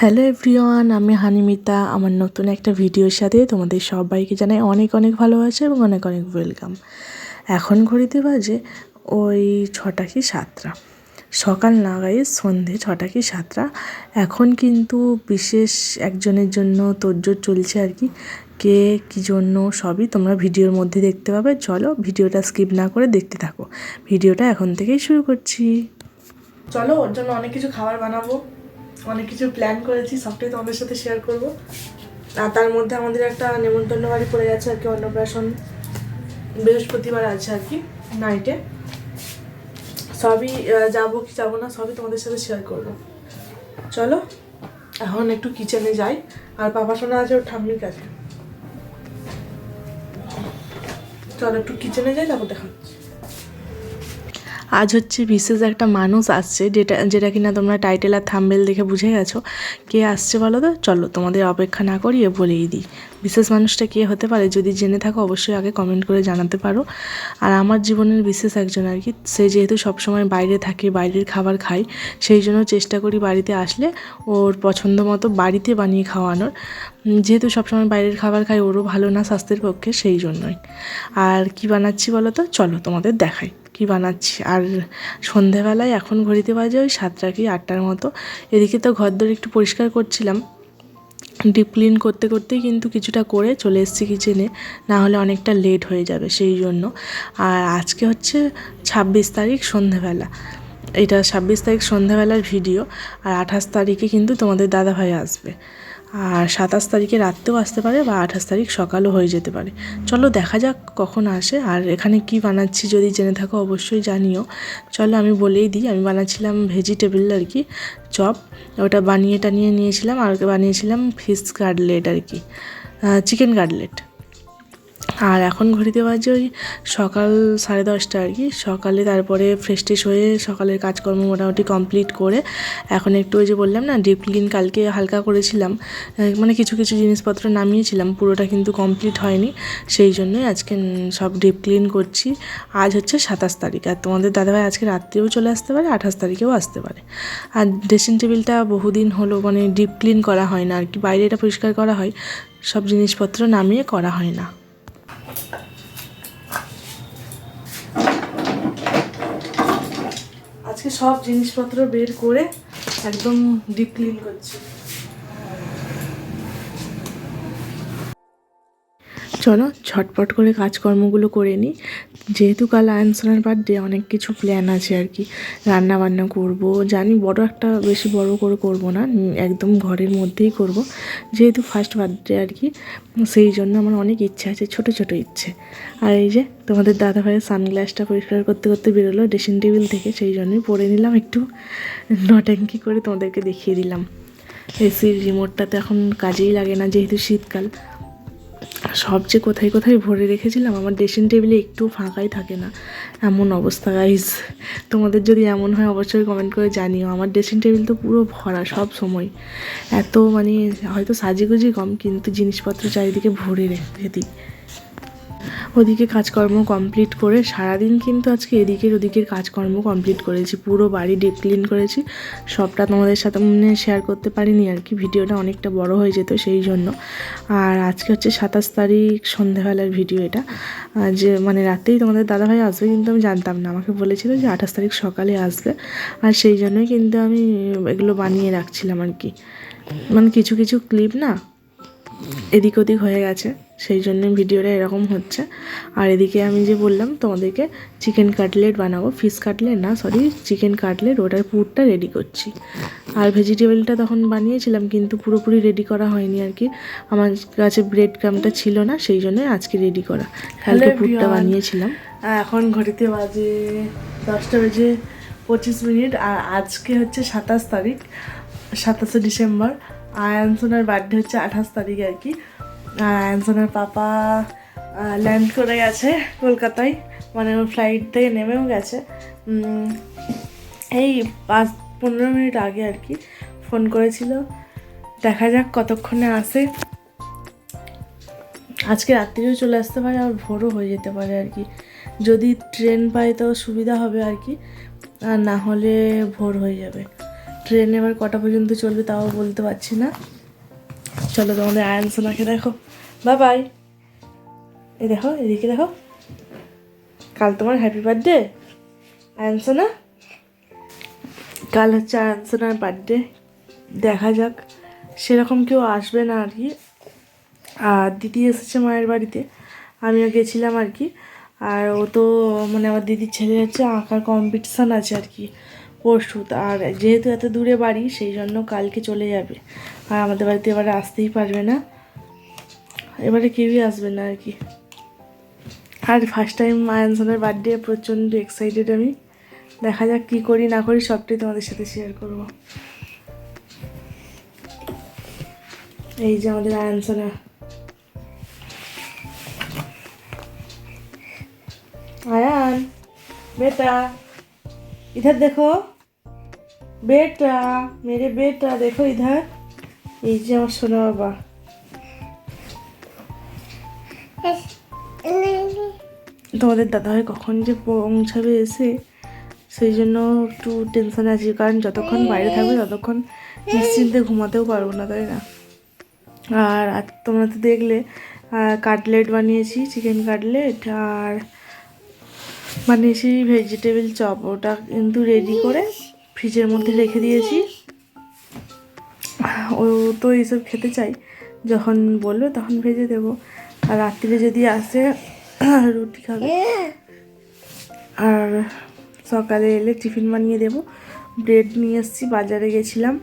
Hello everyone, আমি হানিমিতা। আমার নতুন একটা ভিডিওর সাথে তোমাদের সবাইকে জানাই অনেক অনেক ভালোবাসা এবং অনেক অনেক ওয়েলকাম। এখন ঘড়িতে বাজে ওই ছটা কি সাতটা। সকাল নাগাই সন্ধে ছটা কি সাতটা। এখন কিন্তু বিশেষ একজনের জন্য তোড়জোড় চলছে আর কি। কে কী জন্য সবই তোমরা ভিডিওর মধ্যে দেখতে পাবে। চলো ভিডিওটা স্কিপ না করে দেখতে থাকো। ভিডিওটা এখন থেকেই শুরু করছি। চলো ওর জন্য অনেক কিছু খাবার বানাবো। অনেক কিছু প্ল্যান করেছি, সবটাই তোমাদের সাথে শেয়ার করব। আর তার মধ্যে আমাদের একটা নেমন্তন্ন বাড়ি পড়ে গেছে আর কি, অন্নপ্রাশন বৃহস্পতিবার আছে আর কি নাইটে সবই যাব কি যাব না, সবই তোমাদের সাথে শেয়ার করব। চলো, এখন একটু কিচেনে যাই। আর পাপা শোনা আছে, ওর ঠাম্মির কাছে। চলো একটু কিচেনে যাই, তারপর দেখাচ্ছি। আজ হচ্ছে বিশেষ একটা মানুষ আসছে, যেটা যেটা কিনা তোমরা টাইটেল আর থাম্বেল দেখে বুঝে গেছো। কে আসছে বলো তো? চলো তোমাদের অপেক্ষা না করিয়ে বলেই দিই। বিশেষ মানুষটা কে হতে পারে যদি জেনে থাকো, অবশ্যই আগে কমেন্ট করে জানাতে পারো। আর আমার জীবনের বিশেষ একজন আর কি, সে যেহেতু সবসময় বাইরে থাকে, বাইরের খাবার খায়, সেই জন্য চেষ্টা করি বাড়িতে আসলে ওর পছন্দ মতো বাড়িতে বানিয়ে খাওয়ানোর। যেহেতু সবসময় বাইরের খাবার খাই ওরও ভালো না স্বাস্থ্যের পক্ষে, সেই জন্যই। আর কি বানাচ্ছি বলো তো? চলো তোমাদের দেখাই। কি বানাচ্ছি? আর সন্ধেবেলায় এখন ঘড়িতে বাজে ওই সাতটা কি আটটার মতো। এদিকে তো ঘরদোর একটু পরিষ্কার করছিলাম। ডিপ ক্লিন করতে করতেই কিন্তু কিছুটা করে চলে এসেছি কিচেনে। না হলে অনেকটা লেট হয়ে যাবে সেই জন্য। আর আজকে হচ্ছে ছাব্বিশ তারিখ সন্ধেবেলা। এটা ছাব্বিশ তারিখ সন্ধেবেলার ভিডিও। আর আঠাশ তারিখে কিন্তু তোমাদের দাদাভাই আসবে। আর সাতাশ তারিখে রাত্রেও আসতে পারে বা আঠাশ তারিখ সকালও হয়ে যেতে পারে। চলো দেখা যাক কখন আসে। আর এখানে কি বানাচ্ছি যদি জেনে থাকো অবশ্যই জানিও। চলো আমি বলেই দিই, আমি বানাচ্ছিলাম ভেজিটেবল আর কি, চপ। ওটা বানিয়ে টানিয়ে নিয়েছিলাম আর বানিয়েছিলাম ফিশ কাটলেট আর কি চিকেন কাটলেট আর এখন ঘড়িতে বাজে ওই সকাল সাড়ে দশটা আর কি। সকালে তারপরে ফ্রেশ ট্রেশ হয়ে সকালের কাজকর্ম মোটামুটি কমপ্লিট করে এখন একটু ওই যে বললাম না ডিপ ক্লিন কালকে হালকা করেছিলাম মানে কিছু কিছু জিনিসপত্র নামিয়েছিলাম, পুরোটা কিন্তু কমপ্লিট হয়নি, সেই জন্যই আজকে সব ডিপ ক্লিন করছি। আজ হচ্ছে সাতাশ তারিখ, আর তোমাদের দাদাভাই আজকে রাত্রেও চলে আসতে পারে, আঠাশ তারিখেও আসতে পারে। আর ড্রেসিং টেবিলটা বহুদিন হলো মানে ডিপ ক্লিন করা হয় না আর কি, বাইরে এটা পরিষ্কার করা হয়, সব জিনিসপত্র নামিয়ে করা হয় না। আজকে সব জিনিসপত্র বের করে একদম ডিপ ক্লিন করছি। চলো, ঝটপট করে কাজকর্মগুলো করে নিই। যেহেতু কাল আয়নসোনার বার্থডে অনেক কিছু প্ল্যান আছে আর কি। রান্না বান্না করব, জানি বড় একটা বেশি বড় করে করব না, একদম ঘরের মধ্যেই করব। যেহেতু ফার্স্ট বার্থডে আর কি, সেই জন্য আমার অনেক ইচ্ছে আছে, ছোট ছোট ইচ্ছে। আর এই যে, তোমাদের দাদা ভাইয়ের সানগ্লাসটা পরিষ্কার করতে করতে বেরোলো ড্রেসিং টেবিল থেকে, সেই জন্যই পরে নিলাম একটু। নটাঙ্কি করে তোমাদেরকে দেখিয়ে দিলাম। এসির রিমোটটা তো এখন কাজেই লাগে না, যেহেতু শীতকাল। সব যে কোথায় কোথায় ভরে রেখেছিলাম, আমার ড্রেসিং টেবিলে একটু ফাঁকাই থাকে না। এমন অবস্থা গাইজ তোমাদের যদি এমন হয়, অবশ্যই কমেন্ট করে জানিও। আমার ড্রেসিং টেবিল তো পুরো ভরা সব সময়। এত মানে হয়তো সাজিগুজি কম, কিন্তু জিনিসপত্র চারিদিকে ভরে রেখে দিই। ওদিকে কাজকর্ম কমপ্লিট করে সারাদিন কিন্তু আজকে এদিকের ওদিকের কাজকর্ম কমপ্লিট করেছি। পুরো বাড়ি ডিপ ক্লিন করেছি। সবটা তোমাদের সাথে মানে শেয়ার করতে পারিনি আর কি। ভিডিওটা অনেকটা বড় হয়ে যেত সেই জন্য। আর আজকে হচ্ছে সাতাশ তারিখ সন্ধ্যাবেলার ভিডিও এটা। যে মানে রাতেই তোমাদের দাদাভাই আসবে কিন্তু আমি জানতাম না। আমাকে বলেছিল যে আঠাশ তারিখ সকালে আসবে। আর সেই জন্যই কিন্তু আমি এগুলো বানিয়ে রাখছিলাম আর কি। মানে কিছু কিছু ক্লিপ না এদিক ওদিক হয়ে গেছে সেই জন্য ভিডিওটা এরকম হচ্ছে। আর এদিকে আমি যে বললাম তোমাদেরকে চিকেন কাটলেট বানাবো। ফিশ কাটলেট না সরি চিকেন কাটলেট ওটার পুরটা রেডি করছি। আর ভেজিটেবলটা তখন বানিয়েছিলাম কিন্তু পুরোপুরি রেডি করা হয়নি আর কি। আমার কাছে ব্রেড ক্রামটা ছিল না সেই জন্য আজকে রেডি করা। কালকে পুরটা বানিয়েছিলাম। এখন ঘড়িতে বাজে দশটা বেজে পঁচিশ মিনিট আর আজকে হচ্ছে সাতাশ তারিখ সাতাশে ডিসেম্বর। আয়ানসোনার বার্থডে হচ্ছে আঠাশ তারিখ আর কি। আয়ানসোনার পাপা ল্যান্ড করে গেছে কলকাতায়। মানে ওর ফ্লাইট থেকে নেমেও গেছে। এই পাঁচ, পনেরো মিনিট আগে আর কি ফোন করেছিল। দেখা যাক কতক্ষণে আসে। আজকে রাত্রিও চলে আসতে পারে আর ভোরও হয়ে যেতে পারে আর কি। যদি ট্রেন পাই তো সুবিধা হবে আর কি। আর না হলে ভোর হয়ে যাবে। ট্রেন এবার কটা পর্যন্ত চলবে তাও বলতে পারছি না। চলো তোমাদের আয়ন সোনাকে দেখো। বাই বাই এই দেখো, এদিকে দেখো। কাল তোমার হ্যাপি বার্থডে আয়ন সোনা? কাল হচ্ছে আয়ন সোনার বার্থডে দেখা যাক। সেরকম কেউ আসবে না আর কি। আর দিদি এসেছে মায়ের বাড়িতে। আমিও গেছিলাম আর কি। আর ও তো মানে আমার দিদির ছেলে হচ্ছে আঁকার কম্পিটিশান আছে আর কি। পরশু। আর যেহেতু এত দূরে বাড়ি, সেই জন্য কালকে চলে যাবে। আর আমাদের বাড়িতে এবারে আসতেই পারবে না। এবারে কেউই আসবে না আর কি। আর ফার্স্ট টাইম আয়ানসনের বার্থডে প্রচণ্ড এক্সাইটেড আমি। দেখা যাক কী করি, না করি, সবটাই তোমাদের সাথে শেয়ার করব। এই যে আমাদের আয়ানসনা আয়ান বেটা। इधर देखो बेटा मेरे बेटा देखो इधर এই যে আমার সোনা বাবা তোমাদের দাদাভাই কখন যে পৌঁছাবে এসে সেই জন্য একটু টেনশনে আছি কারণ যতক্ষণ বাইরে থাকবে ততক্ষণ নিশ্চিন্তে ঘুমাতেও পারবো না তাই না আর আজ তোমরা তো দেখলে কাটলেট বানিয়েছি চিকেন কাটলেট আর বানিয়েছি ভেজিটেবল চপ ওটা কিন্তু রেডি করে ফ্রিজের মধ্যে রেখে দিয়েছি। ও তো এইসব খেতে চাই। যখন বলবে তখন ভেজে দেবো। আর রাত্রিরে যদি আসে, রুটি খাবে। আর সকালে এলে টিফিন বানিয়ে দেবো। ব্রেড নিয়ে এসেছি, বাজারে গেছিলাম।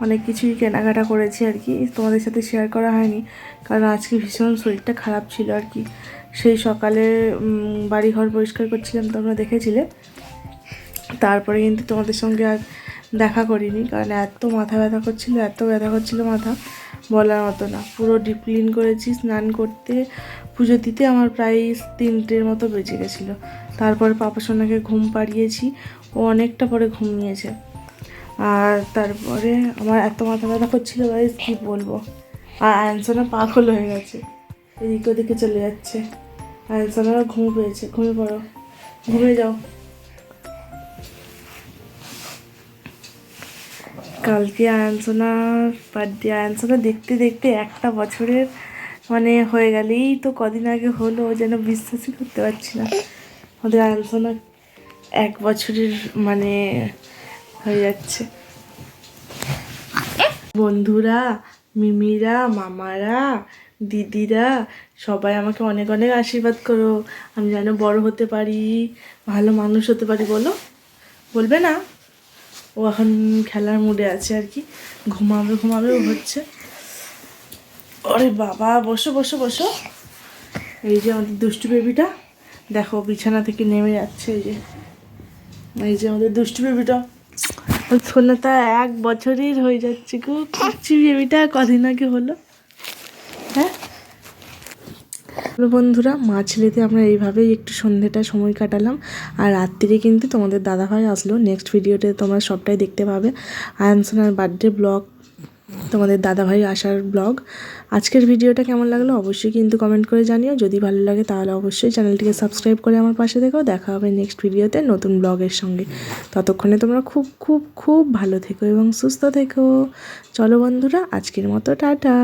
অনেক কিছুই কেনাকাটা করেছি আর কি। তোমাদের সাথে শেয়ার করা হয়নি। কারণ আজকে ভীষণ শরীরটা খারাপ ছিল আর কি। সেই সকালে বাড়িঘর পরিষ্কার করছিলাম, তোমরা দেখেছিলে। তারপরে কিন্তু তোমাদের সঙ্গে আর দেখা করিনি, কারণ এত মাথা ব্যথা করছিল, এত ব্যথা করছিল মাথা, বলার মতো না। পুরো ডিপ ক্লিন করেছি, স্নান করতে, পুজো দিতে আমার প্রায় তিনটের মতো বেজে গেছিল। তারপরে পাপা সোনাকে ঘুম পাড়িয়েছি, ও অনেকটা পরে ঘুমিয়েছে। আর তারপরে আমার এত মাথা ব্যথা করছিল কী বলব? আর অ্যান্সনা পাগল হয়ে গেছে। এদিকে ওদিকে চলে যাচ্ছে। অ্যান্সনারও ঘুম পেয়েছে ঘুমিয়ে পড়ো। ঘুমিয়ে যাও। কালকে আয়ানসোনার বার্থডে আয়ানসোনা দেখতে দেখতে একটা বছরের মানে হয়ে গেলেই তো কদিন আগে হলো যেন বিশ্বাসই করতে পারছি না। আমাদের আয়ানসোনা এক বছরের মানে হয়ে যাচ্ছে। বন্ধুরা, মিমিরা, মামারা দিদিরা, সবাই আমাকে অনেক অনেক আশীর্বাদ করো। আমি যেন বড় হতে পারি, ভালো মানুষ হতে পারি, বলো? বলবে না? ও এখন খেলার মুডে আছে আর কি। ঘুমাবে ঘুমাবে, ও হচ্ছে। ওরে বাবা, বসো বসো বসো। এই যে আমাদের দুষ্টু বেবিটা, দেখো বিছানা থেকে নেমে যাচ্ছে এই যে। এই যে আমাদের দুষ্টু বেবিটা। সোনাটা এক বছরের হয়ে যাচ্ছে গো। বেবিটা, কদিন আগে হলো। হ্যাঁ? বন্ধুরা মা ছেলেতে আমরা এইভাবেই একটু সন্ধেটা সময় কাটালাম। আর রাত্রিরে কিন্তু তোমাদের দাদাভাই আসলো। নেক্সট ভিডিওতে তোমরা সবটাই দেখতে পাবে। আয়ানসোনার বার্থডে ব্লগ তোমাদের দাদাভাই আসার ব্লগ আজকের ভিডিওটা কেমন লাগল অবশ্যই কিন্তু কমেন্ট করে জানিও। যদি ভালো লাগে তাহলে অবশ্যই চ্যানেলটিকে সাবস্ক্রাইব করে আমার পাশে দেখো দেখা হবে নেক্সট ভিডিওতে নতুন ব্লগের সঙ্গে। ততক্ষণে তোমরা খুব খুব খুব ভালো থেকো এবং সুস্থ থেকো। চলো বন্ধুরা, আজকের মতো টাটা।